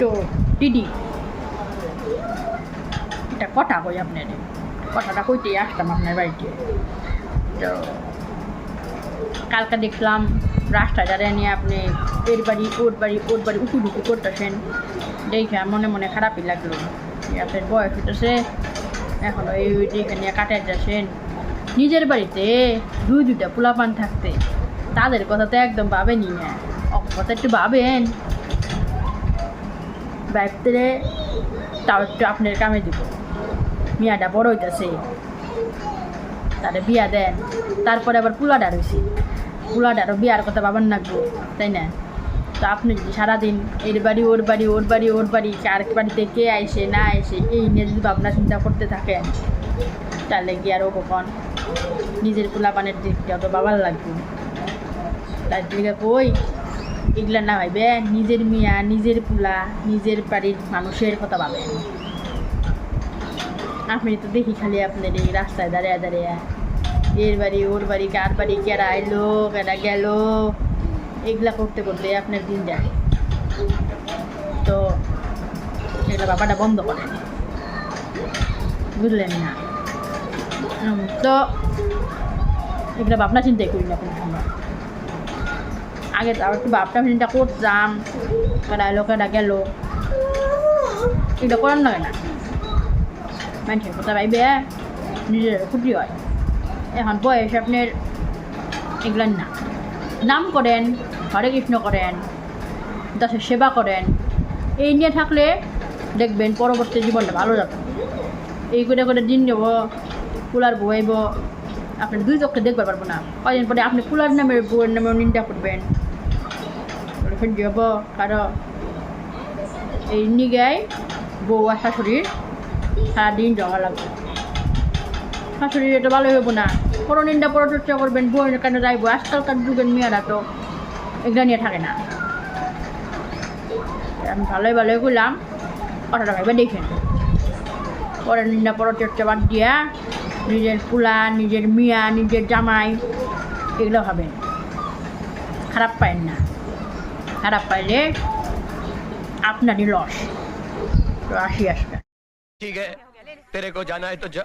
তো দিদি এটা কথা কই আপনার কথাটা কইতেই আসতাম আপনার বাড়িতে। তো কালকে দেখলাম রাস্তায় দাঁড়িয়ে নিয়ে আপনি এর বাড়ি, ওর বাড়ি ওর বাড়ি উঁকু ঢুকু করতেছেন। দেখে মনে মনে খারাপই লাগল। আপনার বয়স হইতেছে, এখন এই দেখে নিয়ে কাটে যাচ্ছেন। নিজের বাড়িতে দুই দুইটা পোলাপান থাকতে, তাদের কথা তো একদম ভাবেনি না। কথা একটু ভাবেন। বাইরে তাও একটু আপনার কামে দিব। মিয়াটা বড় হইতেছে। তারে বিয়া দেন। তারপরে আবার পুলাডা রয়েছে পুলাডারও বিয়ার কথা ভাবেন লাগবো তাই না? তো আপনি যদি সারাদিন এর বাড়ি, ওর বাড়ি ওর বাড়ি ওর বাড়ি, কার বাড়িতে কে আইসে, না আইসে, এই নিয়ে যদি ভাবনা চিন্তা করতে থাকেন তাহলে কি আর ও কখন নিজের পোলাপানের দিকটা তো বাবার লাগবে। তার দিকে কই? এগুলা না ভাইবে, নিজের মিয়া, নিজের পোলা, নিজের বাড়ির মানুষের কথা ভাবেন। আপনি তো দেখি খালি আপনার এই রাস্তায় দাঁড়িয়ে দাঁড়িয়ে। এর বাড়ি, ওর বাড়ি, কার বাড়ি, কেরা এলো কেরা গেল, এগুলা করতে করতে আপনার দিন যায়। তো এটা ব্যাপারটা বন্ধ করেন। বুঝলেন না? তো এগুলো ভাবনা চিন্তাই করি না কোনো সময়। আগে তো একটু ভাবনা চিন্তা করতাম এলো কেডা গেল। এগুলো করার নয় না? মানুষের কথা ভাইবে নিজের ক্ষতি হয়। এখন বয়স আপনার এগুলো না। নাম করেন হরে কৃষ্ণ করেন দাসের সেবা করেন এই নিয়ে থাকলে দেখবেন পরবর্তী জীবনটা ভালো যাবে। এই করে করে দিন নেব কুলার বইব আপনি দুই চোখে দেখতে পারব না। কয়দিন পরে আপনি কুলার নামের বউয়ের নামেও নিন্দা করবেন সহ্য হব কারও এই নিগায় বউ আর শাশুড়ির সারাদিন জমা লাগবে। শাশুড়ির এটা ভালো হইব না। পর নিন্দা পর চর্চা করবেন বউয়ের কেন যাইব। আজকালকার যুগের মেয়েরা তো এগুলো নিয়ে থাকে না। আমি ভালোই ভালোই করলাম কথাটা ভাইবে দেখেন। পরে নিন্দা পর চর্চা বাদ দিয়া নিজের পোলা নিজের মিয়া, নিজের জামাই এগুলো ভাবেন। খারাপ পাইন না। তারা পাইলে আপনারই লস তো আসি আসবে ঠিক আছে তেরে কো জানা হয় তো যা